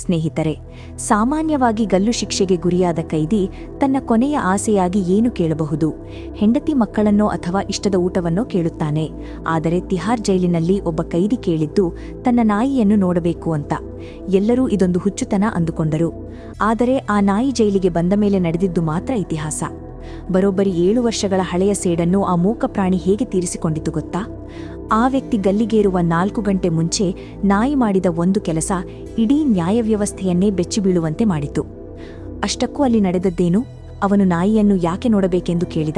ಸ್ನೇಹಿತರೆ, ಸಾಮಾನ್ಯವಾಗಿ ಗಲ್ಲು ಶಿಕ್ಷೆಗೆ ಗುರಿಯಾದ ಕೈದಿ ತನ್ನ ಕೊನೆಯ ಆಸೆಯಾಗಿ ಏನು ಕೇಳಬಹುದು? ಹೆಂಡತಿ ಮಕ್ಕಳನ್ನೋ ಅಥವಾ ಇಷ್ಟದ ಊಟವನ್ನೋ ಕೇಳುತ್ತಾನೆ. ಆದರೆ ತಿಹಾರ್ ಜೈಲಿನಲ್ಲಿ ಒಬ್ಬ ಕೈದಿ ಕೇಳಿದ್ದು ತನ್ನ ನಾಯಿಯನ್ನು ನೋಡಬೇಕು ಅಂತ. ಎಲ್ಲರೂ ಇದೊಂದು ಹುಚ್ಚುತನ ಅಂದುಕೊಂಡರು. ಆದರೆ ಆ ನಾಯಿ ಜೈಲಿಗೆ ಬಂದ ಮೇಲೆ ನಡೆದಿದ್ದು ಮಾತ್ರ ಇತಿಹಾಸ. ಬರೋಬ್ಬರಿ ಏಳು ವರ್ಷಗಳ ಹಳೆಯ ಸೇಡನ್ನು ಆ ಮೂಕ ಪ್ರಾಣಿ ಹೇಗೆ ತೀರಿಸಿಕೊಂಡಿತು ಗೊತ್ತಾ? ಆ ವ್ಯಕ್ತಿ ಗಲ್ಲಿಗೇರುವ ನಾಲ್ಕು ಗಂಟೆ ಮುಂಚೆ ನಾಯಿ ಮಾಡಿದ ಒಂದು ಕೆಲಸ ಇಡೀ ನ್ಯಾಯವ್ಯವಸ್ಥೆಯನ್ನೇ ಬೆಚ್ಚಿಬೀಳುವಂತೆ ಮಾಡಿತು. ಅಷ್ಟಕ್ಕೂ ಅಲ್ಲಿ ನಡೆದದ್ದೇನು? ಅವನು ನಾಯಿಯನ್ನು ಯಾಕೆ ನೋಡಬೇಕೆಂದು ಕೇಳಿದ?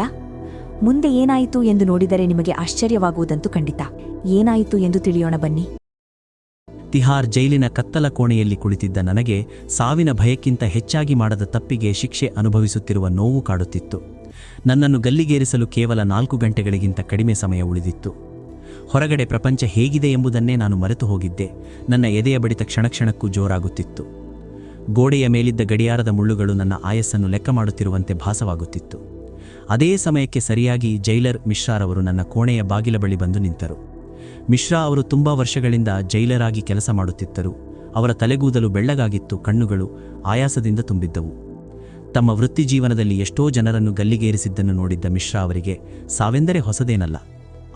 ಮುಂದೆ ಏನಾಯಿತು ಎಂದು ನೋಡಿದರೆ ನಿಮಗೆ ಆಶ್ಚರ್ಯವಾಗುವುದಂತೂ ಖಂಡಿತ. ಏನಾಯಿತು ಎಂದು ತಿಳಿಯೋಣ ಬನ್ನಿ. ತಿಹಾರ್ ಜೈಲಿನ ಕತ್ತಲ ಕೋಣೆಯಲ್ಲಿ ಕುಳಿತಿದ್ದ ನನಗೆ ಸಾವಿನ ಭಯಕ್ಕಿಂತ ಹೆಚ್ಚಾಗಿ ಮಾಡದ ತಪ್ಪಿಗೆ ಶಿಕ್ಷೆ ಅನುಭವಿಸುತ್ತಿರುವ ನೋವು ಕಾಡುತ್ತಿತ್ತು. ನನ್ನನ್ನು ಗಲ್ಲಿಗೇರಿಸಲು ಕೇವಲ ನಾಲ್ಕು ಗಂಟೆಗಳಿಗಿಂತ ಕಡಿಮೆ ಸಮಯ ಉಳಿದಿತ್ತು. ಹೊರಗಡೆ ಪ್ರಪಂಚ ಹೇಗಿದೆ ಎಂಬುದನ್ನೇ ನಾನು ಮರೆತು ಹೋಗಿದ್ದೆ. ನನ್ನ ಎದೆಯ ಬಡಿತ ಕ್ಷಣಕ್ಷಣಕ್ಕೂ ಜೋರಾಗುತ್ತಿತ್ತು. ಗೋಡೆಯ ಮೇಲಿದ್ದ ಗಡಿಯಾರದ ಮುಳ್ಳುಗಳು ನನ್ನ ಆಯಸ್ಸನ್ನು ಲೆಕ್ಕ ಮಾಡುತ್ತಿರುವಂತೆ ಭಾಸವಾಗುತ್ತಿತ್ತು. ಅದೇ ಸಮಯಕ್ಕೆ ಸರಿಯಾಗಿ ಜೈಲರ್ ಮಿಶ್ರಾರವರು ನನ್ನ ಕೋಣೆಯ ಬಾಗಿಲ ಬಳಿ ಬಂದು ನಿಂತರು. ಮಿಶ್ರಾ ಅವರು ತುಂಬಾ ವರ್ಷಗಳಿಂದ ಜೈಲರಾಗಿ ಕೆಲಸ ಮಾಡುತ್ತಿದ್ದರು. ಅವರ ತಲೆಗೂದಲು ಬೆಳ್ಳಗಾಗಿತ್ತು, ಕಣ್ಣುಗಳು ಆಯಾಸದಿಂದ ತುಂಬಿದ್ದವು. ತಮ್ಮ ವೃತ್ತಿ ಜೀವನದಲ್ಲಿ ಎಷ್ಟೋ ಜನರನ್ನು ಗಲ್ಲಿಗೇರಿಸಿದ್ದನ್ನು ನೋಡಿದ್ದ ಮಿಶ್ರಾ ಅವರಿಗೆ ಸಾವೆಂದರೆ ಹೊಸದೇನಲ್ಲ.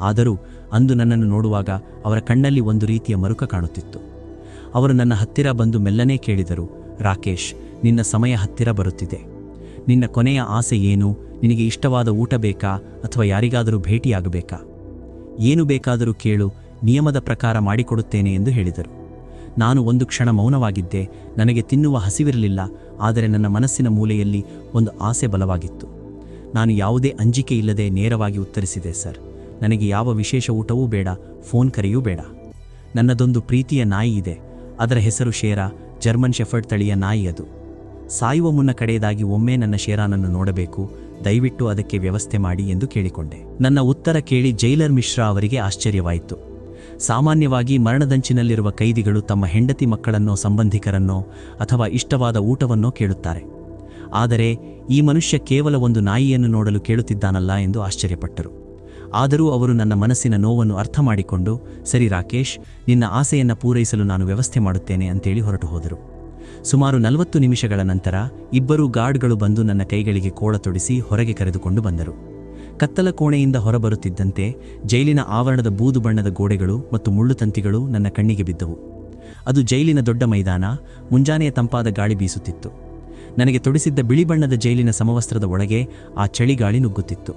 ಆದರೂ ಅಂದು ನನ್ನನ್ನು ನೋಡುವಾಗ ಅವರ ಕಣ್ಣಲ್ಲಿ ಒಂದು ರೀತಿಯ ಮರುಕ ಕಾಣುತ್ತಿತ್ತು. ಅವರು ನನ್ನ ಹತ್ತಿರ ಬಂದು ಮೆಲ್ಲನೆ ಕೇಳಿದರು, ರಾಕೇಶ್, ನಿನ್ನ ಸಮಯ ಹತ್ತಿರ ಬರುತ್ತಿದೆ. ನಿನ್ನ ಕೊನೆಯ ಆಸೆ ಏನು? ನಿನಗೆ ಇಷ್ಟವಾದ ಊಟ ಬೇಕಾ? ಅಥವಾ ಯಾರಿಗಾದರೂ ಭೇಟಿಯಾಗಬೇಕಾ? ಏನು ಬೇಕಾದರೂ ಕೇಳು, ನಿಯಮದ ಪ್ರಕಾರ ಮಾಡಿಕೊಡುತ್ತೇನೆ ಎಂದು ಹೇಳಿದರು. ನಾನು ಒಂದು ಕ್ಷಣ ಮೌನವಾಗಿದ್ದೆ. ನನಗೆ ತಿನ್ನುವ ಹಸಿವಿರಲಿಲ್ಲ, ಆದರೆ ನನ್ನ ಮನಸ್ಸಿನ ಮೂಲೆಯಲ್ಲಿ ಒಂದು ಆಸೆ ಬಲವಾಗಿತ್ತು. ನಾನು ಯಾವುದೇ ಅಂಜಿಕೆ ಇಲ್ಲದೆ ನೇರವಾಗಿ ಉತ್ತರಿಸಿದೆ, ಸರ್. ನನಗೆ ಯಾವ ವಿಶೇಷ ಊಟವೂ ಬೇಡ, ಫೋನ್ ಕರೆಯೂ ಬೇಡ. ನನ್ನದೊಂದು ಪ್ರೀತಿಯ ನಾಯಿ ಇದೆ. ಅದರ ಹೆಸರು ಶೇರಾ, ಜರ್ಮನ್ ಶೆಫರ್ಡ್ ತಳಿಯ ನಾಯಿ ಅದು. ಸಾಯುವ ಮುನ್ನ ಕಡೆಯದಾಗಿ ಒಮ್ಮೆ ನನ್ನ ಶೇರಾನನ್ನು ನೋಡಬೇಕು, ದಯವಿಟ್ಟು ಅದಕ್ಕೆ ವ್ಯವಸ್ಥೆ ಮಾಡಿ ಎಂದು ಕೇಳಿಕೊಂಡೆ. ನನ್ನ ಉತ್ತರ ಕೇಳಿ ಜೈಲರ್ ಮಿಶ್ರಾ ಅವರಿಗೆ ಆಶ್ಚರ್ಯವಾಯಿತು. ಸಾಮಾನ್ಯವಾಗಿ ಮರಣದಂಚಿನಲ್ಲಿರುವ ಕೈದಿಗಳು ತಮ್ಮ ಹೆಂಡತಿ ಮಕ್ಕಳನ್ನೋ ಸಂಬಂಧಿಕರನ್ನೋ ಅಥವಾ ಇಷ್ಟವಾದ ಊಟವನ್ನೋ ಕೇಳುತ್ತಾರೆ. ಆದರೆ ಈ ಮನುಷ್ಯ ಕೇವಲ ಒಂದು ನಾಯಿಯನ್ನು ನೋಡಲು ಕೇಳುತ್ತಿದ್ದಾನಲ್ಲ ಎಂದು ಆಶ್ಚರ್ಯಪಟ್ಟರು. ಆದರೂ ಅವರು ನನ್ನ ಮನಸ್ಸಿನ ನೋವನ್ನು ಅರ್ಥ ಮಾಡಿಕೊಂಡು ಸರಿ ರಾಕೇಶ್, ನಿನ್ನ ಆಸೆಯನ್ನು ಪೂರೈಸಲು ನಾನು ವ್ಯವಸ್ಥೆ ಮಾಡುತ್ತೇನೆ ಅಂತೇಳಿ ಹೊರಟು ಹೋದರು. ಸುಮಾರು ನಲವತ್ತು ನಿಮಿಷಗಳ ನಂತರ ಇಬ್ಬರು ಗಾರ್ಡ್ಗಳು ಬಂದು ನನ್ನ ಕೈಗಳಿಗೆ ಕೋಳ ತೊಡಿಸಿ ಹೊರಗೆ ಕರೆದುಕೊಂಡು ಬಂದರು. ಕತ್ತಲ ಕೋಣೆಯಿಂದ ಹೊರಬರುತ್ತಿದ್ದಂತೆ ಜೈಲಿನ ಆವರಣದ ಬೂದು ಬಣ್ಣದ ಗೋಡೆಗಳು ಮತ್ತು ಮುಳ್ಳು ತಂತಿಗಳು ನನ್ನ ಕಣ್ಣಿಗೆ ಬಿದ್ದವು. ಅದು ಜೈಲಿನ ದೊಡ್ಡ ಮೈದಾನ, ಮುಂಜಾನೆಯ ತಂಪಾದ ಗಾಳಿ ಬೀಸುತ್ತಿತ್ತು. ನನಗೆ ತೊಡಿಸಿದ್ದ ಬಿಳಿ ಬಣ್ಣದ ಜೈಲಿನ ಸಮವಸ್ತ್ರದ ಒಳಗೆ ಆ ಚಳಿಗಾಳಿ ನುಗ್ಗುತ್ತಿತ್ತು.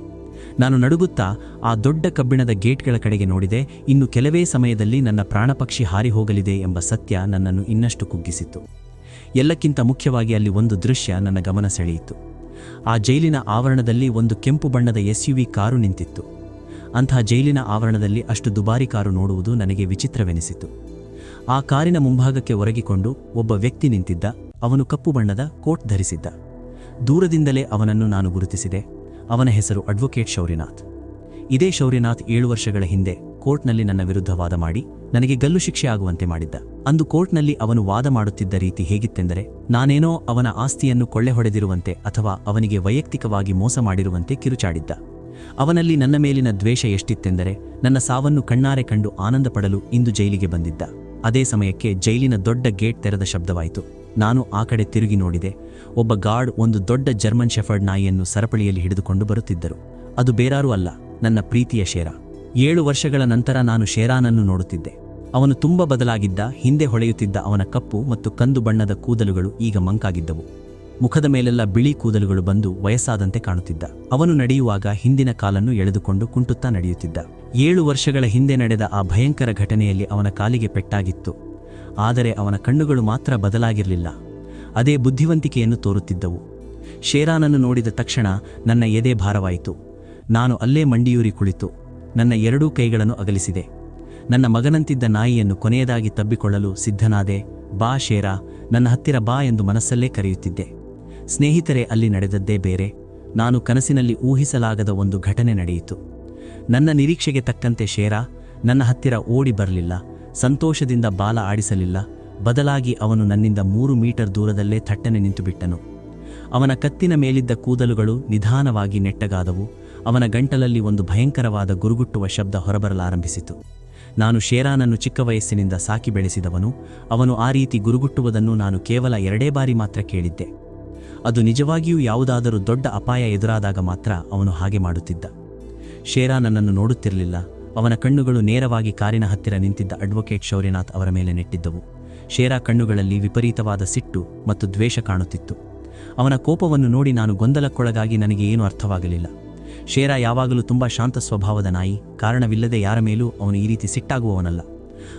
ನಾನು ನಡುಗುತ್ತಾ ಆ ದೊಡ್ಡ ಕಬ್ಬಿಣದ ಗೇಟ್ಗಳ ಕಡೆಗೆ ನೋಡಿದೆ, ಇನ್ನು ಕೆಲವೇ ಸಮಯದಲ್ಲಿ ನನ್ನ ಪ್ರಾಣಪಕ್ಷಿ ಹಾರಿ ಹೋಗಲಿದೆ ಎಂಬ ಸತ್ಯ ನನ್ನನ್ನು ಇನ್ನಷ್ಟು ಕುಗ್ಗಿಸಿತು ಎಲ್ಲಕ್ಕಿಂತ ಮುಖ್ಯವಾಗಿ ಅಲ್ಲಿ ಒಂದು ದೃಶ್ಯ ನನ್ನ ಗಮನ ಸೆಳೆಯಿತು. ಆ ಜೈಲಿನ ಆವರಣದಲ್ಲಿ ಒಂದು ಕೆಂಪು ಬಣ್ಣದ ಎಸ್ಯುವಿ ಕಾರು ನಿಂತಿತ್ತು. ಅಂತಹ ಜೈಲಿನ ಆವರಣದಲ್ಲಿ ಅಷ್ಟು ದುಬಾರಿ ಕಾರು ನೋಡುವುದು ನನಗೆ ವಿಚಿತ್ರವೆನಿಸಿತು. ಆ ಕಾರಿನ ಮುಂಭಾಗಕ್ಕೆ ಒರಗಿಕೊಂಡು ಒಬ್ಬ ವ್ಯಕ್ತಿ ನಿಂತಿದ್ದ, ಅವನು ಕಪ್ಪು ಬಣ್ಣದ ಕೋಟ್ ಧರಿಸಿದ್ದ. ದೂರದಿಂದಲೇ ಅವನನ್ನು ನಾನು ಗುರುತಿಸಿದೆ. ಅವನ ಹೆಸರು ಅಡ್ವೊಕೇಟ್ ಶೌರ್ಯನಾಥ್. ಇದೇ ಶೌರ್ಯನಾಥ್ ಏಳು ವರ್ಷಗಳ ಹಿಂದೆ ಕೋರ್ಟ್ನಲ್ಲಿ ನನ್ನ ವಿರುದ್ಧ ವಾದ ಮಾಡಿ ನನಗೆ ಗಲ್ಲು ಶಿಕ್ಷೆ ಆಗುವಂತೆ ಮಾಡಿದ್ದ. ಅಂದು ಕೋರ್ಟ್ನಲ್ಲಿ ಅವನು ವಾದ ಮಾಡುತ್ತಿದ್ದ ರೀತಿ ಹೇಗಿತ್ತೆಂದರೆ, ನಾನೇನೋ ಅವನ ಆಸ್ತಿಯನ್ನು ಕೊಳ್ಳೆ ಹೊಡೆದಿರುವಂತೆ ಅಥವಾ ಅವನಿಗೆ ವೈಯಕ್ತಿಕವಾಗಿ ಮೋಸ ಮಾಡಿರುವಂತೆ ಕಿರುಚಾಡಿದ್ದ. ಅವನಲ್ಲಿ ನನ್ನ ಮೇಲಿನ ದ್ವೇಷ ಎಷ್ಟಿತ್ತೆಂದರೆ, ನನ್ನ ಸಾವನ್ನು ಕಣ್ಣಾರೆ ಕಂಡು ಆನಂದ ಪಡಲು ಇಂದು ಜೈಲಿಗೆ ಬಂದಿದ್ದ. ಅದೇ ಸಮಯಕ್ಕೆ ಜೈಲಿನ ದೊಡ್ಡ ಗೇಟ್ ತೆರೆದ ಶಬ್ದವಾಯಿತು. ನಾನು ಆ ಕಡೆ ತಿರುಗಿ ನೋಡಿದೆ. ಒಬ್ಬ ಗಾರ್ಡ್ ಒಂದು ದೊಡ್ಡ ಜರ್ಮನ್ ಶೆಫರ್ಡ್ ನಾಯಿಯನ್ನು ಸರಪಳಿಯಲ್ಲಿ ಹಿಡಿದುಕೊಂಡು ಬರುತ್ತಿದ್ದರು. ಅದು ಬೇರಾರೂ ಅಲ್ಲ, ನನ್ನ ಪ್ರೀತಿಯ ಶೇರ. ಏಳು ವರ್ಷಗಳ ನಂತರ ನಾನು ಶೇರಾನನ್ನು ನೋಡುತ್ತಿದ್ದೆ. ಅವನು ತುಂಬ ಬದಲಾಗಿದ್ದ, ಹಿಂದೆ ಹೊಳೆಯುತ್ತಿದ್ದ ಅವನ ಕಪ್ಪು ಮತ್ತು ಕಂದು ಬಣ್ಣದ ಕೂದಲುಗಳು ಈಗ ಮಂಕಾಗಿದ್ದವು. ಮುಖದ ಮೇಲೆಲ್ಲ ಬಿಳಿ ಕೂದಲುಗಳು ಬಂದು ವಯಸ್ಸಾದಂತೆ ಕಾಣುತ್ತಿದ್ದ. ಅವನು ನಡೆಯುವಾಗ ಹಿಂದಿನ ಕಾಲನ್ನು ಎಳೆದುಕೊಂಡು ಕುಂಟುತ್ತಾ ನಡೆಯುತ್ತಿದ್ದ. ಏಳು ವರ್ಷಗಳ ಹಿಂದೆ ನಡೆದ ಆ ಭಯಂಕರ ಘಟನೆಯಲ್ಲಿ ಅವನ ಕಾಲಿಗೆ ಪೆಟ್ಟಾಗಿತ್ತು. ಆದರೆ ಅವನ ಕಣ್ಣುಗಳು ಮಾತ್ರ ಬದಲಾಗಿರಲಿಲ್ಲ. ಅದೇ ಬುದ್ಧಿವಂತಿಕೆಯನ್ನು ತೋರುತ್ತಿದ್ದವು. ಶೇರಾನನ್ನು ನೋಡಿದ ತಕ್ಷಣ ನನ್ನ ಎದೆ ಭಾರವಾಯಿತು. ನಾನು ಅಲ್ಲೇ ಮಂಡಿಯೂರಿ ಕುಳಿತು. ನನ್ನ ಎರಡೂ ಕೈಗಳನ್ನು ಅಗಲಿಸಿದೆ. ನನ್ನ ಮಗನಂತಿದ್ದ ನಾಯಿಯನ್ನು ಕೊನೆಯದಾಗಿ ತಬ್ಬಿಕೊಳ್ಳಲು ಸಿದ್ಧನಾದೆ, ಬಾ ಶೇರ, ನನ್ನ ಹತ್ತಿರ ಬಾ ಎಂದು ಮನಸ್ಸಲ್ಲೇ ಕರೆಯುತ್ತಿದ್ದೆ. ಸ್ನೇಹಿತರೆ, ಅಲ್ಲಿ ನಡೆದದ್ದೇ ಬೇರೆ. ನಾನು ಕನಸಿನಲ್ಲಿ ಊಹಿಸಲಾಗದ ಒಂದು ಘಟನೆ ನಡೆಯಿತು. ನನ್ನ ನಿರೀಕ್ಷೆಗೆ ತಕ್ಕಂತೆ ಶೇರಾ, ನನ್ನ ಹತ್ತಿರ ಓಡಿ ಬರಲಿಲ್ಲ. ಸಂತೋಷದಿಂದ ಬಾಲ ಆಡಿಸಲಿಲ್ಲ. ಬದಲಾಗಿ ಅವನು ನನ್ನಿಂದ ಮೂರು ಮೀಟರ್ ದೂರದಲ್ಲೇ ಥಟ್ಟನೆ ನಿಂತುಬಿಟ್ಟನು. ಅವನ ಕತ್ತಿನ ಮೇಲಿದ್ದ ಕೂದಲುಗಳು ನಿಧಾನವಾಗಿ ನೆಟ್ಟಗಾದವು. ಅವನ ಗಂಟಲಲ್ಲಿ ಒಂದು ಭಯಂಕರವಾದ ಗುರುಗುಟ್ಟುವ ಶಬ್ದ ಹೊರಬರಲಾರಂಭಿಸಿತು. ನಾನು ಶೇರಾನನ್ನು ಚಿಕ್ಕ ವಯಸ್ಸಿನಿಂದ ಸಾಕಿ ಬೆಳೆಸಿದವನು, ಅವನು ಆ ರೀತಿ ಗುರುಗುಟ್ಟುವುದನ್ನು ನಾನು ಕೇವಲ ಎರಡೇ ಬಾರಿ ಮಾತ್ರ ಕೇಳಿದ್ದೆ. ಅದು ನಿಜವಾಗಿಯೂ ಯಾವುದಾದರೂ ದೊಡ್ಡ ಅಪಾಯ ಎದುರಾದಾಗ ಮಾತ್ರ ಅವನು ಹಾಗೆ ಮಾಡುತ್ತಿದ್ದ. ಶೇರಾ ನನ್ನನ್ನು ನೋಡುತ್ತಿರಲಿಲ್ಲ, ಅವನ ಕಣ್ಣುಗಳು ನೇರವಾಗಿ ಕಾರಿನ ಹತ್ತಿರ ನಿಂತಿದ್ದ ಅಡ್ವೊಕೇಟ್ ಶೌರ್ಯನಾಥ್ ಅವರ ಮೇಲೆ ನೆಟ್ಟಿದ್ದವು. ಶೇರಾ ಕಣ್ಣುಗಳಲ್ಲಿ ವಿಪರೀತವಾದ ಸಿಟ್ಟು ಮತ್ತು ದ್ವೇಷ ಕಾಣುತ್ತಿತ್ತು. ಅವನ ಕೋಪವನ್ನು ನೋಡಿ ನಾನು ಗೊಂದಲಕ್ಕೊಳಗಾಗಿ ನನಗೆ ಏನೂ ಅರ್ಥವಾಗಲಿಲ್ಲ. ಶೇರಾ ಯಾವಾಗಲೂ ತುಂಬ ಶಾಂತ ಸ್ವಭಾವದ ನಾಯಿ. ಕಾರಣವಿಲ್ಲದೆ ಯಾರ ಮೇಲೂ ಅವನು ಈ ರೀತಿ ಸಿಟ್ಟಾಗುವವನಲ್ಲ.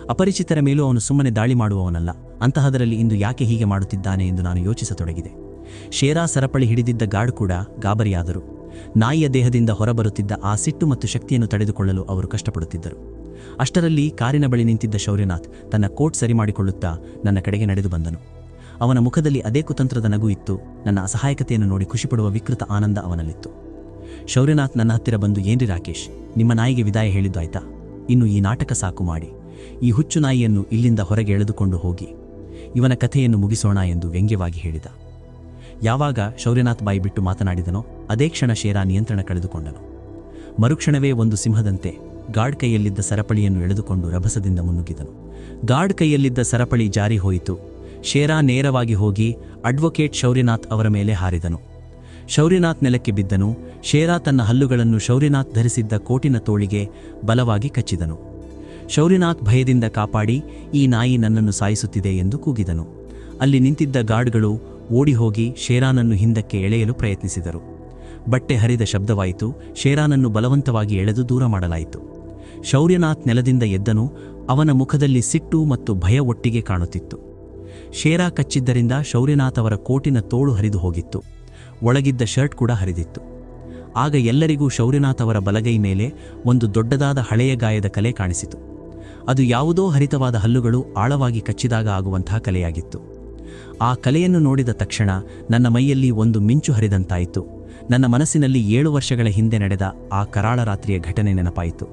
ಅಪರಿಚಿತರ ಮೇಲೂ ಅವನು ಸುಮ್ಮನೆ ದಾಳಿ ಮಾಡುವವನಲ್ಲ. ಅಂತಹದರಲ್ಲಿ ಇಂದು ಯಾಕೆ ಹೀಗೆ ಮಾಡುತ್ತಿದ್ದಾನೆ ಎಂದು ನಾನು ಯೋಚಿಸತೊಡಗಿದೆ. ಶೇರಾ ಸರಪಳಿ ಹಿಡಿದಿದ್ದ ಗಾರ್ಡ್ ಕೂಡ ಗಾಬರಿಯಾದರು. ನಾಯಿಯ ದೇಹದಿಂದ ಹೊರಬರುತ್ತಿದ್ದ ಆ ಸಿಟ್ಟು ಮತ್ತು ಶಕ್ತಿಯನ್ನು ತಡೆದುಕೊಳ್ಳಲು ಅವರು ಕಷ್ಟಪಡುತ್ತಿದ್ದರು. ಅಷ್ಟರಲ್ಲಿ ಕಾರಿನ ಬಳಿ ನಿಂತಿದ್ದ ಶೌರ್ಯನಾಥ್ ತನ್ನ ಕೋಟ್ ಸರಿ ಮಾಡಿಕೊಳ್ಳುತ್ತಾ ನನ್ನ ಕಡೆಗೆ ನಡೆದು ಬಂದನು. ಅವನ ಮುಖದಲ್ಲಿ ಅದೇ ಕುತಂತ್ರದ ನಗು ಇತ್ತು. ನನ್ನ ಅಸಹಾಯಕತೆಯನ್ನು ನೋಡಿ ಖುಷಿಪಡುವ ವಿಕೃತ ಆನಂದ ಅವನಲ್ಲಿತ್ತು. ಶೌರ್ಯನಾಥ್ ನನ್ನ ಹತ್ತಿರ ಬಂದು, ಏನ್ರಿ ರಾಕೇಶ್, ನಿಮ್ಮ ನಾಯಿಗೆ ವಿದಾಯ ಹೇಳಿದ್ದು ಆಯ್ತಾ? ಇನ್ನು ಈ ನಾಟಕ ಸಾಕು ಮಾಡಿ. ಈ ಹುಚ್ಚು ನಾಯಿಯನ್ನು ಇಲ್ಲಿಂದ ಹೊರಗೆ ಎಳೆದುಕೊಂಡು ಹೋಗಿ. ಇವನ ಕಥೆಯನ್ನು ಮುಗಿಸೋಣ ಎಂದು ವ್ಯಂಗ್ಯವಾಗಿ ಹೇಳಿದ. ಯಾವಾಗ ಶೌರ್ಯನಾಥ್ ಬಾಯಿ ಬಿಟ್ಟು ಮಾತನಾಡಿದನೋ, ಅದೇ ಕ್ಷಣ ಶೇರಾ ನಿಯಂತ್ರಣ ಕಳೆದುಕೊಂಡನು. ಮರುಕ್ಷಣವೇ ಒಂದು ಸಿಂಹದಂತೆ ಗಾರ್ಡ್ ಕೈಯಲ್ಲಿದ್ದ ಸರಪಳಿಯನ್ನು ಎಳೆದುಕೊಂಡು ರಭಸದಿಂದ ಮುನ್ನುಗ್ಗಿದನು. ಗಾರ್ಡ್ ಕೈಯಲ್ಲಿದ್ದ ಸರಪಳಿ ಜಾರಿ ಹೋಯಿತು. ಶೇರಾ ನೇರವಾಗಿ ಹೋಗಿ ಅಡ್ವೊಕೇಟ್ ಶೌರ್ಯನಾಥ್ ಅವರ ಮೇಲೆ ಹಾರಿದನು. ಶೌರ್ಯನಾಥ್ ನೆಲಕ್ಕೆ ಬಿದ್ದನು. ಶೇರಾ ತನ್ನ ಹಲ್ಲುಗಳನ್ನು ಶೌರ್ಯನಾಥ್ ಧರಿಸಿದ್ದ ಕೋಟಿನ ತೋಳಿಗೆ ಬಲವಾಗಿ ಕಚ್ಚಿದನು. ಶೌರ್ಯನಾಥ್ ಭಯದಿಂದ ಕಾಪಾಡಿ, ಈ ನಾಯಿ ನನ್ನನ್ನು ಸಾಯಿಸುತ್ತಿದೆ ಎಂದು ಕೂಗಿದನು. ಅಲ್ಲಿ ನಿಂತಿದ್ದ ಗಾರ್ಡ್ಗಳು ಓಡಿ ಹೋಗಿ ಶೇರಾನನ್ನು ಹಿಂದಕ್ಕೆ ಎಳೆಯಲು ಪ್ರಯತ್ನಿಸಿದರು. ಬಟ್ಟೆ ಹರಿದ ಶಬ್ದವಾಯಿತು. ಶೇರಾನನ್ನು ಬಲವಂತವಾಗಿ ಎಳೆದು ದೂರ ಮಾಡಲಾಯಿತು. ಶೌರ್ಯನಾಥ್ ನೆಲದಿಂದ ಎದ್ದನು. ಅವನ ಮುಖದಲ್ಲಿ ಸಿಟ್ಟು ಮತ್ತು ಭಯ ಒಟ್ಟಿಗೆ ಕಾಣುತ್ತಿತ್ತು. ಶೇರಾ ಕಚ್ಚಿದ್ದರಿಂದ ಶೌರ್ಯನಾಥ್ ಅವರ ಕೋಟಿನ ತೋಳು ಹರಿದು ಹೋಗಿತ್ತು. ಒಳಗಿದ್ದ ಶರ್ಟ್ ಕೂಡ ಹರಿದಿತ್ತು. ಆಗ ಎಲ್ಲರಿಗೂ ಶೌರ್ಯನಾಥ್ ಅವರ ಬಲಗೈ ಮೇಲೆ ಒಂದು ದೊಡ್ಡದಾದ ಹಳೆಯ ಗಾಯದ ಕಲೆ ಕಾಣಿಸಿತು. ಅದು ಯಾವುದೋ ಹರಿತವಾದ ಹಲ್ಲುಗಳು ಆಳವಾಗಿ ಕಚ್ಚಿದಾಗ ಆಗುವಂತಹ ಕಲೆಯಾಗಿತ್ತು. ಆ ಕಲೆಯನ್ನು ನೋಡಿದ ತಕ್ಷಣ ನನ್ನ ಮೈಯಲ್ಲಿ ಒಂದು ಮಿಂಚು ಹರಿದಂತಾಯಿತು. ನನ್ನ ಮನಸ್ಸಿನಲ್ಲಿ ಏಳು ವರ್ಷಗಳ ಹಿಂದೆ ನಡೆದ ಆ ಕರಾಳ ರಾತ್ರಿಯ ಘಟನೆ ನೆನಪಾಯಿತು.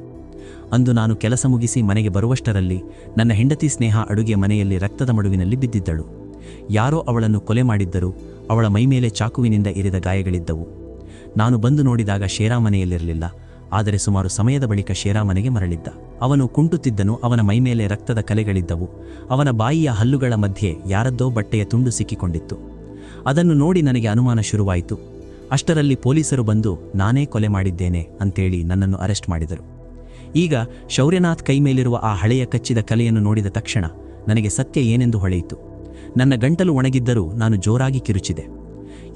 ಅಂದು ನಾನು ಕೆಲಸ ಮುಗಿಸಿ ಮನೆಗೆ ಬರುವಷ್ಟರಲ್ಲಿ ನನ್ನ ಹೆಂಡತಿ ಸ್ನೇಹ ಅಡುಗೆ ಮನೆಯಲ್ಲಿ ರಕ್ತದ ಮಡುವಿನಲ್ಲಿ ಬಿದ್ದಿದ್ದಳು. ಯಾರೋ ಅವಳನ್ನು ಕೊಲೆ ಮಾಡಿದ್ದರು ಅವಳ ಮೈಮೇಲೆ ಚಾಕುವಿನಿಂದ ಇರಿದ ಗಾಯಗಳಿದ್ದವು. ನಾನು ಬಂದು ನೋಡಿದಾಗ ಶೇರಾಮನೆಯಲ್ಲಿರಲಿಲ್ಲ ಆದರೆ ಸುಮಾರು ಸಮಯದ ಬಳಿಕ ಶೇರಾಮನೆಗೆ ಮರಳಿದ್ದ. ಅವನು ಕುಂಟುತ್ತಿದ್ದನು, ಅವನ ಮೈಮೇಲೆ ರಕ್ತದ ಕಲೆಗಳಿದ್ದವು. ಅವನ ಬಾಯಿಯ ಹಲ್ಲುಗಳ ಮಧ್ಯೆ ಯಾರದ್ದೋ ಬಟ್ಟೆಯ ತುಂಡು ಸಿಕ್ಕಿಕೊಂಡಿತ್ತು. ಅದನ್ನು ನೋಡಿ ನನಗೆ ಅನುಮಾನ ಶುರುವಾಯಿತು. ಅಷ್ಟರಲ್ಲಿ ಪೊಲೀಸರು ಬಂದು, ನಾನೇ ಕೊಲೆ ಮಾಡಿದ್ದೇನೆ ಅಂತೇಳಿ ನನ್ನನ್ನು ಅರೆಸ್ಟ್ ಮಾಡಿದರು. ಈಗ ಶೌರ್ಯನಾಥ್ ಕೈ ಮೇಲಿರುವ ಆ ಹಳೆಯ ಕಚ್ಚಿದ ಕಲೆಯನ್ನು ನೋಡಿದ ತಕ್ಷಣ ನನಗೆ ಸತ್ಯ ಏನೆಂದು ಹೊಳೆಯಿತು. ನನ್ನ ಗಂಟಲು ಒಣಗಿದ್ದರೂ ನಾನು ಜೋರಾಗಿ ಕಿರುಚಿದೆ.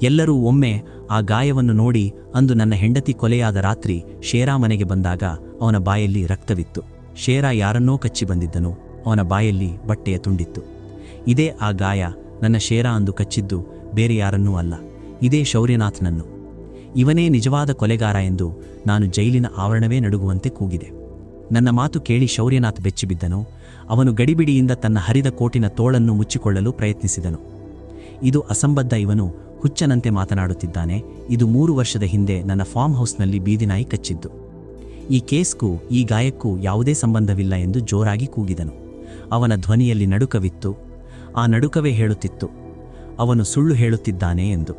ಎಲ್ಲರೂ ಒಮ್ಮೆ ಆ ಗಾಯವನ್ನು ನೋಡಿ ಅಂದು ನನ್ನ ಹೆಂಡತಿ ಕೊಲೆಯಾದ ರಾತ್ರಿ ಶೇರಾ ಮನೆಗೆ ಬಂದಾಗ ಅವನ ಬಾಯಲ್ಲಿ ರಕ್ತವಿತ್ತು. ಶೇರಾ ಯಾರನ್ನೋ ಕಚ್ಚಿ ಬಂದಿದ್ದನು. ಅವನ ಬಾಯಲ್ಲಿ ಬಟ್ಟೆಯ ತುಂಡಿತ್ತು. ಇದೇ ಆ ಗಾಯ ನನ್ನ ಶೇರಾ ಅಂದು ಕಚ್ಚಿದ್ದು ಬೇರೆ ಯಾರನ್ನೂ ಅಲ್ಲ. ಇದೇ ಶೌರ್ಯನಾಥ್ನನ್ನು. ಇವನೇ ನಿಜವಾದ ಕೊಲೆಗಾರ ಎಂದು ನಾನು ಜೈಲಿನ ಆವರಣವೇ ನಡುಗುವಂತೆ ಕೂಗಿದೆ. ನನ್ನ ಮಾತು ಕೇಳಿ ಶೌರ್ಯನಾಥ್ ಬೆಚ್ಚಿಬಿದ್ದನು. ಅವನು ಗಡಿಬಿಡಿಯಿಂದ ತನ್ನ ಹರಿದ ಕೋಟಿನ ತೋಳನ್ನು ಮುಚ್ಚಿಕೊಳ್ಳಲು ಪ್ರಯತ್ನಿಸಿದನು. ಇದು ಅಸಂಬದ್ಧ ಇವನು ಹುಚ್ಚನಂತೆ ಮಾತನಾಡುತ್ತಿದ್ದಾನೆ. ಇದು ಮೂರು ವರ್ಷದ ಹಿಂದೆ ನನ್ನ ಫಾರ್ಮ್ ಹೌಸ್ನಲ್ಲಿ ಬೀದಿನಾಯಿ ಕಚ್ಚಿದ್ದು. ಈ ಕೇಸ್ಗೂ ಈ ಗಾಯಕ್ಕೂ ಯಾವುದೇ ಸಂಬಂಧವಿಲ್ಲ ಎಂದು ಜೋರಾಗಿ ಕೂಗಿದನು. ಅವನ ಧ್ವನಿಯಲ್ಲಿ ನಡುಕವಿತ್ತು. ಆ ನಡುಕವೇ ಹೇಳುತ್ತಿತ್ತು. ಅವನು ಸುಳ್ಳು ಹೇಳುತ್ತಿದ್ದಾನೆ ಎಂದು.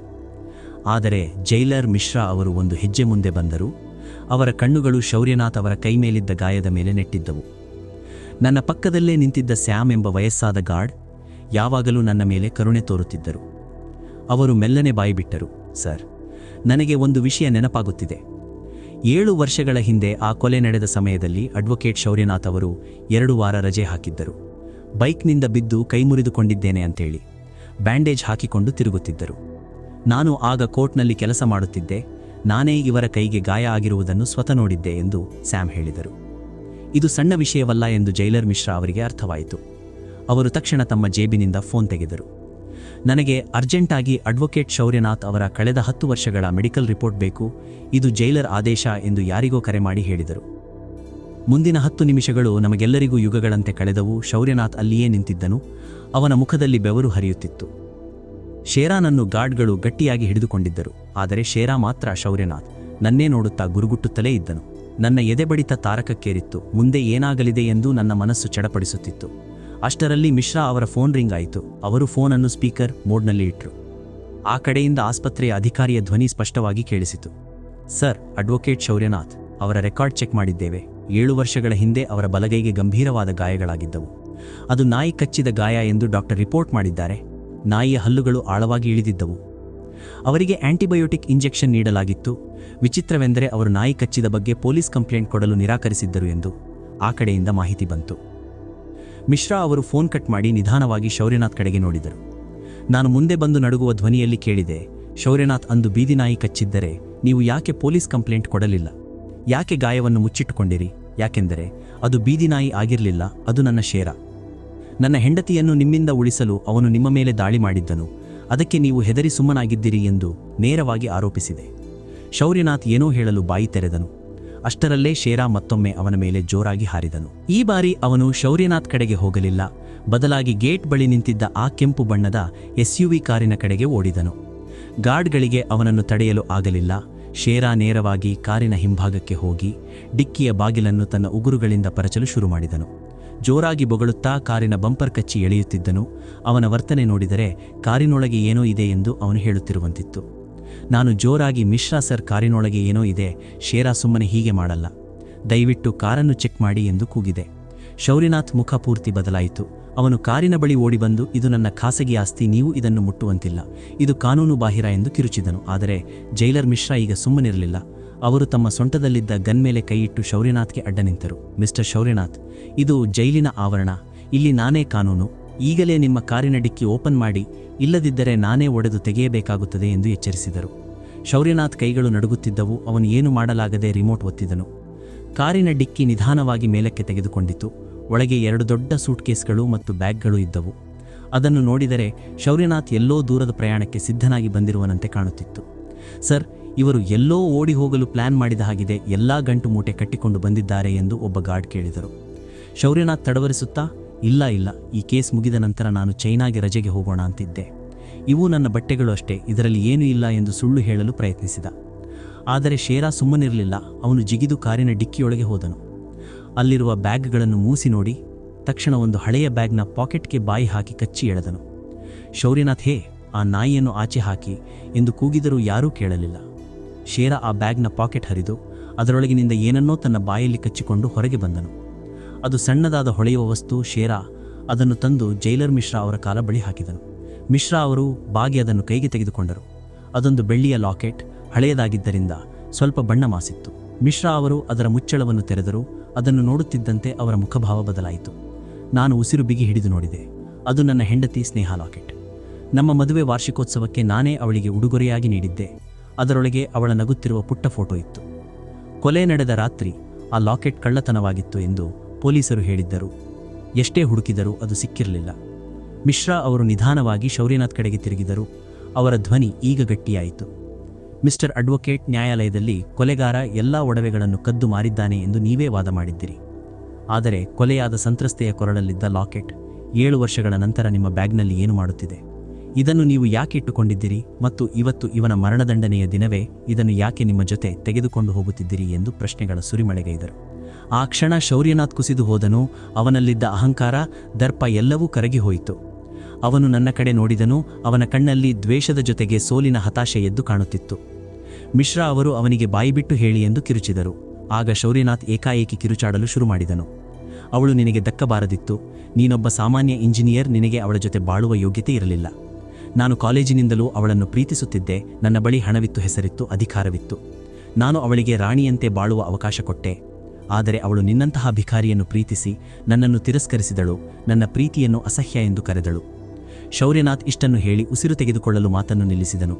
ಆದರೆ ಜೈಲರ್ ಮಿಶ್ರಾ ಅವರು ಒಂದು ಹೆಜ್ಜೆ ಮುಂದೆ ಬಂದರು. ಅವರ ಕಣ್ಣುಗಳು ಶೌರ್ಯನಾಥ್ ಅವರ ಕೈ ಮೇಲಿದ್ದ ಗಾಯದ ಮೇಲೆ ನೆಟ್ಟಿದ್ದವು. ನನ್ನ ಪಕ್ಕದಲ್ಲೇ ನಿಂತಿದ್ದ ಸ್ಯಾಮ್ ಎಂಬ ವಯಸ್ಸಾದ ಗಾರ್ಡ್ ಯಾವಾಗಲೂ ನನ್ನ ಮೇಲೆ ಕರುಣೆ ತೋರುತ್ತಿದ್ದರು. ಅವರು ಮೆಲ್ಲನೆ ಬಾಯಿಬಿಟ್ಟರು ಸರ್, ನನಗೆ ಒಂದು ವಿಷಯ ನೆನಪಾಗುತ್ತಿದೆ. ಏಳು ವರ್ಷಗಳ ಹಿಂದೆ ಆ ಕೊಲೆ ನಡೆದ ಸಮಯದಲ್ಲಿ ಅಡ್ವೊಕೇಟ್ ಶೌರ್ಯನಾಥ್ ಅವರು ಎರಡು ವಾರ ರಜೆ ಹಾಕಿದ್ದರು. ಬೈಕ್ನಿಂದ ಬಿದ್ದು ಕೈ ಮುರಿದುಕೊಂಡಿದ್ದೇನೆ ಅಂತೇಳಿ ಬ್ಯಾಂಡೇಜ್ ಹಾಕಿಕೊಂಡು ತಿರುಗುತ್ತಿದ್ದರು. ನಾನು ಆಗ ಕೋರ್ಟ್ನಲ್ಲಿ ಕೆಲಸ ಮಾಡುತ್ತಿದ್ದೆ, ನಾನೇ ಇವರ ಕೈಗೆ ಗಾಯ ಆಗಿರುವುದನ್ನು ಸ್ವತಃ ನೋಡಿದ್ದೆ ಎಂದು ಸ್ಯಾಮ್ ಹೇಳಿದರು. ಇದು ಸಣ್ಣ ವಿಷಯವಲ್ಲ ಎಂದು ಜೈಲರ್ ಮಿಶ್ರಾ ಅವರಿಗೆ ಅರ್ಥವಾಯಿತು. ಅವರು ತಕ್ಷಣ ತಮ್ಮ ಜೇಬಿನಿಂದ ಫೋನ್ ತೆಗೆದರು. ನನಗೆ ಅರ್ಜೆಂಟಾಗಿ ಅಡ್ವೊಕೇಟ್ ಶೌರ್ಯನಾಥ್ ಅವರ ಕಳೆದ ಹತ್ತು ವರ್ಷಗಳ ಮೆಡಿಕಲ್ ರಿಪೋರ್ಟ್ ಬೇಕು, ಇದು ಜೈಲರ್ ಆದೇಶ ಎಂದು ಯಾರಿಗೋ ಕರೆ ಮಾಡಿ ಹೇಳಿದರು. ಮುಂದಿನ ಹತ್ತು ನಿಮಿಷಗಳು ನಮಗೆಲ್ಲರಿಗೂ ಯುಗಗಳಂತೆ ಕಳೆದವು, ಶೌರ್ಯನಾಥ್ ಅಲ್ಲಿಯೇ ನಿಂತಿದ್ದನು, ಅವನ ಮುಖದಲ್ಲಿ ಬೆವರು ಹರಿಯುತ್ತಿತ್ತು. ಶೇರಾನನ್ನು ಗಾರ್ಡ್ಗಳು ಗಟ್ಟಿಯಾಗಿ ಹಿಡಿದುಕೊಂಡಿದ್ದರು, ಆದರೆ ಶೇರಾ ಮಾತ್ರ ಶೌರ್ಯನಾಥ್, ನನ್ನೇ ನೋಡುತ್ತಾ ಗುರುಗುಟ್ಟುತ್ತಲೇ ಇದ್ದನು. ನನ್ನ ಎದೆಬಡಿತ ತಾರಕಕ್ಕೇರಿತ್ತು. ಮುಂದೆ ಏನಾಗಲಿದೆ ಎಂದು ನನ್ನ ಮನಸ್ಸು ಚಡಪಡಿಸುತ್ತಿತ್ತು. ಅಷ್ಟರಲ್ಲಿ ಮಿಶ್ರಾ ಅವರ ಫೋನ್ ರಿಂಗ್ ಆಯಿತು. ಅವರು ಫೋನನ್ನು ಸ್ಪೀಕರ್ ಮೋಡ್ನಲ್ಲಿ ಇಟ್ರು. ಆ ಕಡೆಯಿಂದ ಆಸ್ಪತ್ರೆಯ ಅಧಿಕಾರಿಯ ಧ್ವನಿ ಸ್ಪಷ್ಟವಾಗಿ ಕೇಳಿಸಿತು. ಸರ್, ಅಡ್ವೊಕೇಟ್ ಶೌರ್ಯನಾಥ್, ಅವರ ರೆಕಾರ್ಡ್ ಚೆಕ್ ಮಾಡಿದ್ದೇವೆ. ಏಳು ವರ್ಷಗಳ ಹಿಂದೆ ಅವರ ಬಲಗೈಗೆ ಗಂಭೀರವಾದ ಗಾಯಗಳಾಗಿದ್ದವು. ಅದು ನಾಯಿ ಕಚ್ಚಿದ ಗಾಯ ಎಂದು ಡಾಕ್ಟರ್ ರಿಪೋರ್ಟ್ ಮಾಡಿದ್ದಾರೆ. ನಾಯಿಯ ಹಲ್ಲುಗಳು ಆಳವಾಗಿ ಇಳಿದಿದ್ದವು. ಅವರಿಗೆ ಆಂಟಿಬಯೋಟಿಕ್ ಇಂಜೆಕ್ಷನ್ ನೀಡಲಾಗಿತ್ತು. ವಿಚಿತ್ರವೆಂದರೆ ಅವರು ನಾಯಿ ಕಚ್ಚಿದ ಬಗ್ಗೆ ಪೊಲೀಸ್ ಕಂಪ್ಲೇಂಟ್ ಕೊಡಲು ನಿರಾಕರಿಸಿದ್ದರು ಎಂದು ಆ ಕಡೆಯಿಂದ ಮಾಹಿತಿ ಬಂತು. ಮಿಶ್ರಾ ಅವರು ಫೋನ್ ಕಟ್ ಮಾಡಿ ನಿಧಾನವಾಗಿ ಶೌರ್ಯನಾಥ್ ಕಡೆಗೆ ನೋಡಿದರು. ನಾನು ಮುಂದೆ ಬಂದು ನಡುಗುವ ಧ್ವನಿಯಲ್ಲಿ ಕೇಳಿದೆ, ಶೌರ್ಯನಾಥ್ ಅಂದು ಬೀದಿ ನಾಯಿ ಕಚ್ಚಿದ್ದರೆ ನೀವು ಯಾಕೆ ಪೊಲೀಸ್ ಕಂಪ್ಲೇಂಟ್ ಕೊಡಲಿಲ್ಲ? ಯಾಕೆ ಗಾಯವನ್ನು ಮುಚ್ಚಿಟ್ಟುಕೊಂಡಿರಿ? ಯಾಕೆಂದರೆ ಅದು ಬೀದಿ ನಾಯಿ ಆಗಿರಲಿಲ್ಲ, ಅದು ನನ್ನ ಶೇರ. ನನ್ನ ಹೆಂಡತಿಯನ್ನು ನಿಮ್ಮಿಂದ ಉಳಿಸಲು ಅವನು ನಿಮ್ಮ ಮೇಲೆ ದಾಳಿ ಮಾಡಿದ್ದನು, ಅದಕ್ಕೆ ನೀವು ಹೆದರಿ ಸುಮ್ಮನಾಗಿದ್ದಿರಿ ಎಂದು ನೇರವಾಗಿ ಆರೋಪಿಸಿದೆ. ಶೌರ್ಯನಾಥ್ ಏನೋ ಹೇಳಲು ಬಾಯಿ ತೆರೆದನು. ಅಷ್ಟರಲ್ಲೇ ಶೇರಾ ಮತ್ತೊಮ್ಮೆ ಅವನ ಮೇಲೆ ಜೋರಾಗಿ ಹಾರಿದನು. ಈ ಬಾರಿ ಅವನು ಶೌರ್ಯನಾಥ್ ಕಡೆಗೆ ಹೋಗಲಿಲ್ಲ. ಬದಲಾಗಿ ಗೇಟ್ ಬಳಿ ನಿಂತಿದ್ದ ಆ ಕೆಂಪು ಬಣ್ಣದ ಎಸ್ಯುವಿ ಕಾರಿನ ಕಡೆಗೆ ಓಡಿದನು. ಗಾರ್ಡ್ಗಳಿಗೆ ಅವನನ್ನು ತಡೆಯಲು ಆಗಲಿಲ್ಲ. ಶೇರಾ ನೇರವಾಗಿ ಕಾರಿನ ಹಿಂಭಾಗಕ್ಕೆ ಹೋಗಿ ಡಿಕ್ಕಿಯ ಬಾಗಿಲನ್ನು ತನ್ನ ಉಗುರುಗಳಿಂದ ಪರಚಲು ಶುರು ಮಾಡಿದನು. ಜೋರಾಗಿ ಬೊಗಳುತ್ತಾ ಕಾರಿನ ಬಂಪರ್ ಕಚ್ಚಿ ಎಳೆಯುತ್ತಿದ್ದನು. ಅವನ ವರ್ತನೆ ನೋಡಿದರೆ ಕಾರಿನೊಳಗೆ ಏನೋ ಇದೆ ಎಂದು ಅವನು ಹೇಳುತ್ತಿರುವಂತಿತ್ತು. ನಾನು ಜೋರಾಗಿ ಮಿಶ್ರಾ ಸರ್ ಕಾರಿನೊಳಗೆ ಏನೋ ಇದೆ, ಶೇರಾ ಸುಮ್ಮನೆ ಹೀಗೆ ಮಾಡಲ್ಲ. ದಯವಿಟ್ಟು ಕಾರನ್ನು ಚೆಕ್ ಮಾಡಿ ಎಂದು ಕೂಗಿದೆ. ಶೌರಿನಾಥ್ ಮುಖ ಪೂರ್ತಿ ಬದಲಾಯಿತು. ಅವನು ಕಾರಿನ ಬಳಿ ಓಡಿಬಂದು ಇದು ನನ್ನ ಖಾಸಗಿ ಆಸ್ತಿ, ನೀವು ಇದನ್ನು ಮುಟ್ಟುವಂತಿಲ್ಲ. ಇದು ಕಾನೂನು ಬಾಹಿರ ಎಂದು ಕಿರುಚಿದನು. ಆದರೆ ಜೈಲರ್ ಮಿಶ್ರಾ ಈಗ ಸುಮ್ಮನಿರಲಿಲ್ಲ. ಅವರು ತಮ್ಮ ಸೊಂಟದಲ್ಲಿದ್ದ ಗನ್ ಮೇಲೆ ಕೈಯಿಟ್ಟು ಶೌರ್ಯನಾಥ್ಗೆ ಅಡ್ಡ ನಿಂತರು. ಮಿಸ್ಟರ್ ಶೌರ್ಯನಾಥ್, ಇದು ಜೈಲಿನ ಆವರಣ. ಇಲ್ಲಿ ನಾನೇ ಕಾನೂನು. ಈಗಲೇ ನಿಮ್ಮ ಕಾರಿನ ಡಿಕ್ಕಿ ಓಪನ್ ಮಾಡಿ, ಇಲ್ಲದಿದ್ದರೆ ನಾನೇ ಒಡೆದು ತೆಗೆಯಬೇಕಾಗುತ್ತದೆ ಎಂದು ಎಚ್ಚರಿಸಿದರು. ಶೌರ್ಯನಾಥ್ ಕೈಗಳು ನಡುಗುತ್ತಿದ್ದವು, ಅವನು ಏನು ಮಾಡಲಾಗದೆ ರಿಮೋಟ್ ಒತ್ತಿದನು. ಕಾರಿನ ಡಿಕ್ಕಿ ನಿಧಾನವಾಗಿ ಮೇಲಕ್ಕೆ ತೆಗೆದುಕೊಂಡಿತು. ಒಳಗೆ ಎರಡು ದೊಡ್ಡ ಸೂಟ್ಕೇಸ್ಗಳು ಮತ್ತು ಬ್ಯಾಗ್ಗಳು ಇದ್ದವು. ಅದನ್ನು ನೋಡಿದರೆ ಶೌರ್ಯನಾಥ್ ಎಲ್ಲೋ ದೂರದ ಪ್ರಯಾಣಕ್ಕೆ ಸಿದ್ಧನಾಗಿ ಬಂದಿರುವನಂತೆ ಕಾಣುತ್ತಿತ್ತು. ಸರ್, ಇವರು ಎಲ್ಲೋ ಓಡಿ ಹೋಗಲು ಪ್ಲಾನ್ ಮಾಡಿದ ಹಾಗಿದೆ, ಎಲ್ಲಾ ಗಂಟು ಮೂಟೆ ಕಟ್ಟಿಕೊಂಡು ಬಂದಿದ್ದಾರೆ ಎಂದು ಒಬ್ಬ ಗಾರ್ಡ್ ಕೇಳಿದರು. ಶೌರ್ಯನಾಥ್ ತಡವರಿಸುತ್ತಾ ಇಲ್ಲ ಇಲ್ಲ, ಈ ಕೇಸ್ ಮುಗಿದ ನಂತರ ನಾನು ಚೈನಾಗೆ ರಜೆಗೆ ಹೋಗೋಣ ಅಂತಿದ್ದೆ. ಇವು ನನ್ನ ಬಟ್ಟೆಗಳು ಅಷ್ಟೇ, ಇದರಲ್ಲಿ ಏನೂ ಇಲ್ಲ ಎಂದು ಸುಳ್ಳು ಹೇಳಲು ಪ್ರಯತ್ನಿಸಿದ. ಆದರೆ ಶೇರಾ ಸುಮ್ಮನಿರಲಿಲ್ಲ, ಅವನು ಜಿಗಿದು ಕಾರಿನ ಡಿಕ್ಕಿಯೊಳಗೆ ಹೋದನು. ಅಲ್ಲಿರುವ ಬ್ಯಾಗ್ಗಳನ್ನು ಮೂಸಿ ನೋಡಿ, ತಕ್ಷಣ ಒಂದು ಹಳೆಯ ಬ್ಯಾಗ್ನ ಪಾಕೆಟ್ಗೆ ಬಾಯಿ ಹಾಕಿ ಕಚ್ಚಿ ಎಳೆದನು. ಶೌರ್ಯನಾಥ್, ಹೇ, ಆ ನಾಯಿಯನ್ನು ಆಚೆ ಹಾಕಿ ಎಂದು ಕೂಗಿದರೂ ಯಾರೂ ಕೇಳಲಿಲ್ಲ. ಶೇರ ಆ ಬ್ಯಾಗ್ನ ಪಾಕೆಟ್ ಹರಿದು, ಅದರೊಳಗಿನಿಂದ ಏನನ್ನೋ ತನ್ನ ಬಾಯಲ್ಲಿ ಕಚ್ಚಿಕೊಂಡು ಹೊರಗೆ ಬಂದನು. ಅದು ಸಣ್ಣದಾದ ಹೊಳೆಯುವ ವಸ್ತು ಶೇರಾ. ಅದನ್ನು ತಂದು ಜೈಲರ್ ಮಿಶ್ರಾ ಅವರ ಕಾಲ ಬಳಿ ಹಾಕಿದನು. ಮಿಶ್ರಾ ಅವರು ಬಾಗಿ ಅದನ್ನು ಕೈಗೆ ತೆಗೆದುಕೊಂಡರು. ಅದೊಂದು ಬೆಳ್ಳಿಯ ಲಾಕೆಟ್, ಹಳೆಯದಾಗಿದ್ದರಿಂದ ಸ್ವಲ್ಪ ಬಣ್ಣ ಮಾಸಿತ್ತು. ಮಿಶ್ರಾ ಅವರು ಅದರ ಮುಚ್ಚಳವನ್ನು ತೆರೆದರು, ಅದನ್ನು ನೋಡುತ್ತಿದ್ದಂತೆ ಅವರ ಮುಖಭಾವ ಬದಲಾಯಿತು. ನಾನು ಉಸಿರು ಬಿಗಿ ಹಿಡಿದು ನೋಡಿದೆ, ಅದು ನನ್ನ ಹೆಂಡತಿ ಸ್ನೇಹ ಲಾಕೆಟ್. ನಮ್ಮ ಮದುವೆ ವಾರ್ಷಿಕೋತ್ಸವಕ್ಕೆ ನಾನೇ ಅವಳಿಗೆ ಉಡುಗೊರೆಯಾಗಿ ನೀಡಿದ್ದೆ, ಅದರೊಳಗೆ ಅವಳ ನಗುತ್ತಿರುವ ಪುಟ್ಟ ಫೋಟೋ ಇತ್ತು. ಕೊಲೆ ನಡೆದ ರಾತ್ರಿ ಆ ಲಾಕೆಟ್ ಕಳ್ಳತನವಾಗಿತ್ತು ಎಂದು ಪೊಲೀಸರು ಹೇಳಿದ್ದರು. ಎಷ್ಟೇ ಹುಡುಕಿದರೂ ಅದು ಸಿಕ್ಕಿರಲಿಲ್ಲ. ಮಿಶ್ರಾ ಅವರು ನಿಧಾನವಾಗಿ ಶೌರ್ಯನಾಥ್ ಕಡೆಗೆ ತಿರುಗಿದರು. ಅವರ ಧ್ವನಿ ಈಗ ಗಟ್ಟಿಯಾಯಿತು. ಮಿಸ್ಟರ್ ಅಡ್ವೊಕೇಟ್ ನ್ಯಾಯಾಲಯದಲ್ಲಿ ಕೊಲೆಗಾರ ಎಲ್ಲ ಒಡವೆಗಳನ್ನು ಕದ್ದು ಮಾರಿದ್ದಾನೆ ಎಂದು ನೀವೇ ವಾದ ಮಾಡಿದ್ದಿರಿ. ಆದರೆ ಕೊಲೆಯಾದ ಸಂತ್ರಸ್ತೆಯ ಕೊರಳಲ್ಲಿದ್ದ ಲಾಕೆಟ್ ಏಳು ವರ್ಷಗಳ ನಂತರ ನಿಮ್ಮ ಬ್ಯಾಗ್ನಲ್ಲಿ ಏನು ಮಾಡುತ್ತಿದೆ? ಇದನ್ನು ನೀವು ಯಾಕೆ ಇಟ್ಟುಕೊಂಡಿದ್ದೀರಿ ಮತ್ತು ಇವತ್ತು ಇವನ ಮರಣದಂಡನೆಯ ದಿನವೇ ಇದನ್ನು ಯಾಕೆ ನಿಮ್ಮ ಜೊತೆ ತೆಗೆದುಕೊಂಡು ಹೋಗುತ್ತಿದ್ದೀರಿ ಎಂದು ಪ್ರಶ್ನೆಗಳ ಸುರಿಮಳೆಗೈದರು. ಆ ಕ್ಷಣ ಶೌರ್ಯನಾಥ್ ಕುಸಿದು ಹೋದನು. ಅವನಲ್ಲಿದ್ದ ಅಹಂಕಾರ ದರ್ಪ ಎಲ್ಲವೂ ಕರಗಿ ಹೋಯಿತು. ಅವನು ನನ್ನ ಕಡೆ ನೋಡಿದನು, ಅವನ ಕಣ್ಣಲ್ಲಿ ದ್ವೇಷದ ಜೊತೆಗೆ ಸೋಲಿನ ಹತಾಶೆ ಎದ್ದು ಕಾಣುತ್ತಿತ್ತು. ಮಿಶ್ರಾ ಅವರು ಅವನಿಗೆ ಬಾಯಿಬಿಟ್ಟು ಹೇಳಿ ಎಂದು ಕಿರುಚಿದರು. ಆಗ ಶೌರ್ಯನಾಥ್ ಏಕಾಏಕಿ ಕಿರುಚಾಡಲು ಶುರು ಮಾಡಿದನು. ಅವಳು ನಿನಗೆ ದಕ್ಕಬಾರದಿತ್ತು. ನೀನೊಬ್ಬ ಸಾಮಾನ್ಯ ಇಂಜಿನಿಯರ್, ನಿನಗೆ ಅವಳ ಜೊತೆ ಬಾಳುವ ಯೋಗ್ಯತೆ ಇರಲಿಲ್ಲ. ನಾನು ಕಾಲೇಜಿನಿಂದಲೂ ಅವಳನ್ನು ಪ್ರೀತಿಸುತ್ತಿದ್ದೆ, ನನ್ನ ಬಳಿ ಹಣವಿತ್ತು, ಹೆಸರಿತ್ತು, ಅಧಿಕಾರವಿತ್ತು. ನಾನು ಅವಳಿಗೆ ರಾಣಿಯಂತೆ ಬಾಳುವ ಅವಕಾಶ ಕೊಟ್ಟೆ. ಆದರೆ ಅವಳು ನಿನ್ನಂತಹ ಭಿಕಾರಿಯನ್ನು ಪ್ರೀತಿಸಿ ನನ್ನನ್ನು ತಿರಸ್ಕರಿಸಿದಳು, ನನ್ನ ಪ್ರೀತಿಯನ್ನು ಅಸಹ್ಯ ಎಂದು ಕರೆದಳು. ಶೌರ್ಯನಾಥ್ ಇಷ್ಟನ್ನು ಹೇಳಿ ಉಸಿರು ತೆಗೆದುಕೊಳ್ಳಲು ಮಾತನ್ನು ನಿಲ್ಲಿಸಿದನು.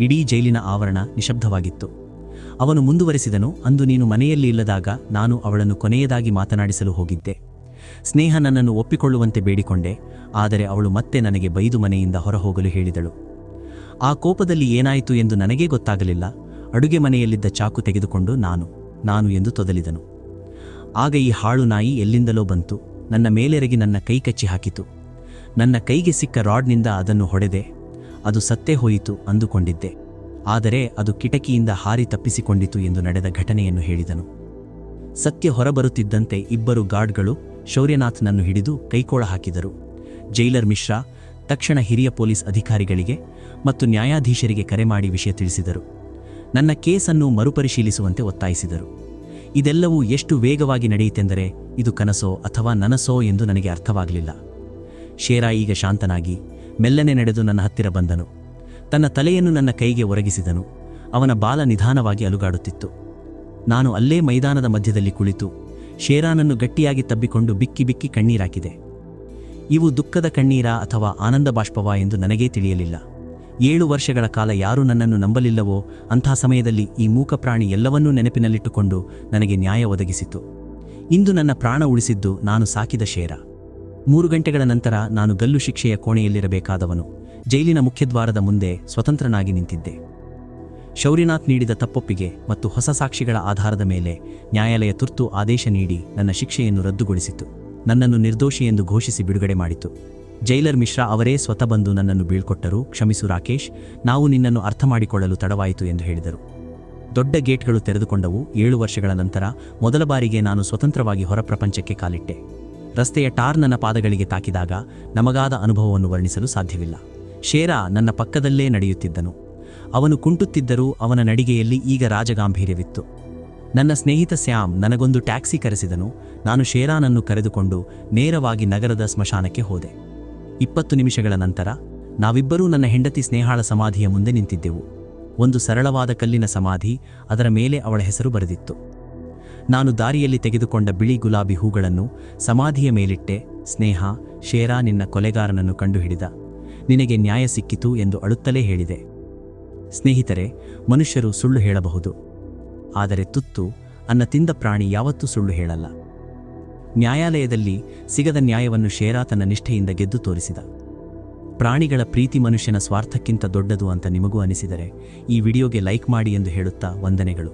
ಇಡೀ ಜೈಲಿನ ಆವರಣ ನಿಶಬ್ದವಾಗಿತ್ತು. ಅವನು ಮುಂದುವರೆಸಿದನು, ಅಂದು ನೀನು ಮನೆಯಲ್ಲಿ ಇಲ್ಲದಾಗ ನಾನು ಅವಳನ್ನು ಕೊನೆಯದಾಗಿ ಮಾತನಾಡಿಸಲು ಹೋಗಿದ್ದೆ. ಸ್ನೇಹ ನನ್ನನ್ನು ಒಪ್ಪಿಕೊಳ್ಳುವಂತೆ ಬೇಡಿಕೊಂಡೆ, ಆದರೆ ಅವಳು ಮತ್ತೆ ನನಗೆ ಬೈದು ಮನೆಯಿಂದ ಹೊರಹೋಗಲು ಹೇಳಿದಳು. ಆ ಕೋಪದಲ್ಲಿ ಏನಾಯಿತು ಎಂದು ನನಗೇ ಗೊತ್ತಾಗಲಿಲ್ಲ, ಅಡುಗೆ ಮನೆಯಲ್ಲಿದ್ದ ಚಾಕು ತೆಗೆದುಕೊಂಡು ನಾನು ನಾನು ಎಂದು ತೊದಲಿದನು. ಆಗ ಈ ಹಾಳು ನಾಯಿ ಎಲ್ಲಿಂದಲೋ ಬಂತು. ನನ್ನ ಮೇಲೆರಗಿ ನನ್ನ ಕೈ ಕಚ್ಚಿ ಹಾಕಿತು. ನನ್ನ ಕೈಗೆ ಸಿಕ್ಕ ರಾಡ್ನಿಂದ ಅದನ್ನು ಹೊಡೆದೆ. ಅದು ಸತ್ತೇ ಹೋಯಿತು ಅಂದುಕೊಂಡಿದ್ದೆ. ಆದರೆ ಅದು ಕಿಟಕಿಯಿಂದ ಹಾರಿ ತಪ್ಪಿಸಿಕೊಂಡಿತು ಎಂದು ನಡೆದ ಘಟನೆಯನ್ನು ಹೇಳಿದನು. ಸತ್ಯ ಹೊರಬರುತ್ತಿದ್ದಂತೆ ಇಬ್ಬರು ಗಾರ್ಡ್ಗಳು ಶೌರ್ಯನಾಥ್ನನ್ನು ಹಿಡಿದು ಕೈಕೋಳ ಹಾಕಿದರು. ಜೈಲರ್ ಮಿಶ್ರಾ, ತಕ್ಷಣ ಹಿರಿಯ ಪೊಲೀಸ್ ಅಧಿಕಾರಿಗಳಿಗೆ ಮತ್ತು ನ್ಯಾಯಾಧೀಶರಿಗೆ ಕರೆ ಮಾಡಿ ವಿಷಯ ತಿಳಿಸಿದರು. ನನ್ನ ಕೇಸನ್ನು ಮರುಪರಿಶೀಲಿಸುವಂತೆ ಒತ್ತಾಯಿಸಿದರು. ಇದೆಲ್ಲವೂ ಎಷ್ಟು ವೇಗವಾಗಿ ನಡೆಯಿತೆಂದರೆ ಇದು ಕನಸೋ ಅಥವಾ ನನಸೋ ಎಂದು ನನಗೆ ಅರ್ಥವಾಗಲಿಲ್ಲ. ಶೇರಾ ಈಗ ಶಾಂತನಾಗಿ ಮೆಲ್ಲನೆ ನಡೆದು ನನ್ನ ಹತ್ತಿರ ಬಂದನು. ತನ್ನ ತಲೆಯನ್ನು ನನ್ನ ಕೈಗೆ ಒರಗಿಸಿದನು. ಅವನ ಬಾಲ ನಿಧಾನವಾಗಿ ಅಲುಗಾಡುತ್ತಿತ್ತು. ನಾನು ಅಲ್ಲೇ ಮೈದಾನದ ಮಧ್ಯದಲ್ಲಿ ಕುಳಿತು ಶೇರಾನನ್ನು ಗಟ್ಟಿಯಾಗಿ ತಬ್ಬಿಕೊಂಡು ಬಿಕ್ಕಿ ಬಿಕ್ಕಿ ಕಣ್ಣೀರಾಕಿದೆ. ಇವು ದುಃಖದ ಕಣ್ಣೀರಾ ಅಥವಾ ಆನಂದ ಬಾಷ್ಪವಾ ಎಂದು ನನಗೇ ತಿಳಿಯಲಿಲ್ಲ. ಏಳು ವರ್ಷಗಳ ಕಾಲ ಯಾರು ನನ್ನನ್ನು ನಂಬಲಿಲ್ಲವೋ ಅಂಥ ಸಮಯದಲ್ಲಿ ಈ ಮೂಕ ಪ್ರಾಣಿ ಎಲ್ಲವನ್ನೂ ನೆನಪಿನಲ್ಲಿಟ್ಟುಕೊಂಡು ನನಗೆ ನ್ಯಾಯ ಒದಗಿಸಿತು. ಇಂದು ನನ್ನ ಪ್ರಾಣ ಉಳಿಸಿದ್ದು ನಾನು ಸಾಕಿದ ಶೇರ. ಮೂರು ಗಂಟೆಗಳ ನಂತರ ನಾನು ಗಲ್ಲು ಶಿಕ್ಷೆಯ ಕೋಣೆಯಲ್ಲಿರಬೇಕಾದವನು. ಜೈಲಿನ ಮುಖ್ಯದ್ವಾರದ ಮುಂದೆ ಸ್ವತಂತ್ರನಾಗಿ ನಿಂತಿದ್ದೆ. ಶೌರಿನಾಥ್ ನೀಡಿದ ತಪ್ಪೊಪ್ಪಿಗೆ ಮತ್ತು ಹೊಸ ಸಾಕ್ಷಿಗಳ ಆಧಾರದ ಮೇಲೆ ನ್ಯಾಯಾಲಯ ತುರ್ತು ಆದೇಶ ನೀಡಿ ನನ್ನ ಶಿಕ್ಷೆಯನ್ನು ರದ್ದುಗೊಳಿಸಿತು. ನನ್ನನ್ನು ನಿರ್ದೋಷಿ ಎಂದು ಘೋಷಿಸಿ ಬಿಡುಗಡೆ ಮಾಡಿತು. ಜೈಲರ್ ಮಿಶ್ರಾ ಅವರೇ ಸ್ವತಃ ಬಂದು ನನ್ನನ್ನು ಬೀಳ್ಕೊಟ್ಟರು. ಕ್ಷಮಿಸು ರಾಕೇಶ್, ನಾವು ನಿನ್ನನ್ನು ಅರ್ಥ ಮಾಡಿಕೊಳ್ಳಲು ತಡವಾಯಿತು ಎಂದು ಹೇಳಿದರು. ದೊಡ್ಡ ಗೇಟ್ಗಳು ತೆರೆದುಕೊಂಡವು. ಏಳು ವರ್ಷಗಳ ನಂತರ ಮೊದಲ ಬಾರಿಗೆ ನಾನು ಸ್ವತಂತ್ರವಾಗಿ ಹೊರಪ್ರಪಂಚಕ್ಕೆ ಕಾಲಿಟ್ಟೆ. ರಸ್ತೆಯ ಟಾರ್ ನನ್ನ ಪಾದಗಳಿಗೆ ತಾಕಿದಾಗ ನಮಗಾದ ಅನುಭವವನ್ನು ವರ್ಣಿಸಲು ಸಾಧ್ಯವಿಲ್ಲ. ಶೇರಾ ನನ್ನ ಪಕ್ಕದಲ್ಲೇ ನಡೆಯುತ್ತಿದ್ದನು. ಅವನು ಕುಂಟುತ್ತಿದ್ದರೂ ಅವನ ನಡಿಗೆಯಲ್ಲಿ ಈಗ ರಾಜಗಾಂಭೀರ್ಯವಿತ್ತು. ನನ್ನ ಸ್ನೇಹಿತ ಸ್ಯಾಮ್ ನನಗೊಂದು ಟ್ಯಾಕ್ಸಿ ಕರೆಸಿದನು. ನಾನು ಶೇರಾನನ್ನು ಕರೆದುಕೊಂಡು ನೇರವಾಗಿ ನಗರದ ಸ್ಮಶಾನಕ್ಕೆ ಹೋದೆ. ಇಪ್ಪತ್ತು ನಿಮಿಷಗಳ ನಂತರ ನಾವಿಬ್ಬರೂ ನನ್ನ ಹೆಂಡತಿ ಸ್ನೇಹಾಳ ಸಮಾಧಿಯ ಮುಂದೆ ನಿಂತಿದ್ದೆವು. ಒಂದು ಸರಳವಾದ ಕಲ್ಲಿನ ಸಮಾಧಿ, ಅದರ ಮೇಲೆ ಅವಳ ಹೆಸರು ಬರೆದಿತ್ತು. ನಾನು ದಾರಿಯಲ್ಲಿ ತೆಗೆದುಕೊಂಡ ಬಿಳಿ ಗುಲಾಬಿ ಹೂಗಳನ್ನು ಸಮಾಧಿಯ ಮೇಲಿಟ್ಟೆ, ಸ್ನೇಹ, ಶೇರಾ ನಿನ್ನ ಕೊಲೆಗಾರನನ್ನು ಕಂಡುಹಿಡಿದ. ನಿನಗೆ ನ್ಯಾಯ ಸಿಕ್ಕಿತು ಎಂದು ಅಳುತ್ತಲೇ ಹೇಳಿದೆ. ಸ್ನೇಹಿತರೆ, ಮನುಷ್ಯರು ಸುಳ್ಳು ಹೇಳಬಹುದು. ಆದರೆ ತುತ್ತು, ಅನ್ನ ತಿಂದ ಪ್ರಾಣಿ ಯಾವತ್ತೂ ಸುಳ್ಳು ಹೇಳಲ್ಲ. ನ್ಯಾಯಾಲಯದಲ್ಲಿ ಸಿಗದ ನ್ಯಾಯವನ್ನು ಶೇರಾ ತನ್ನ ನಿಷ್ಠೆಯಿಂದ ಗೆದ್ದು ತೋರಿಸಿದ. ಪ್ರಾಣಿಗಳ ಪ್ರೀತಿ ಮನುಷ್ಯನ ಸ್ವಾರ್ಥಕ್ಕಿಂತ ದೊಡ್ಡದು ಅಂತ ನಿಮಗೂ ಅನಿಸಿದರೆ ಈ ವಿಡಿಯೋಗೆ ಲೈಕ್ ಮಾಡಿ ಎಂದು ಹೇಳುತ್ತಾ ವಂದನೆಗಳು.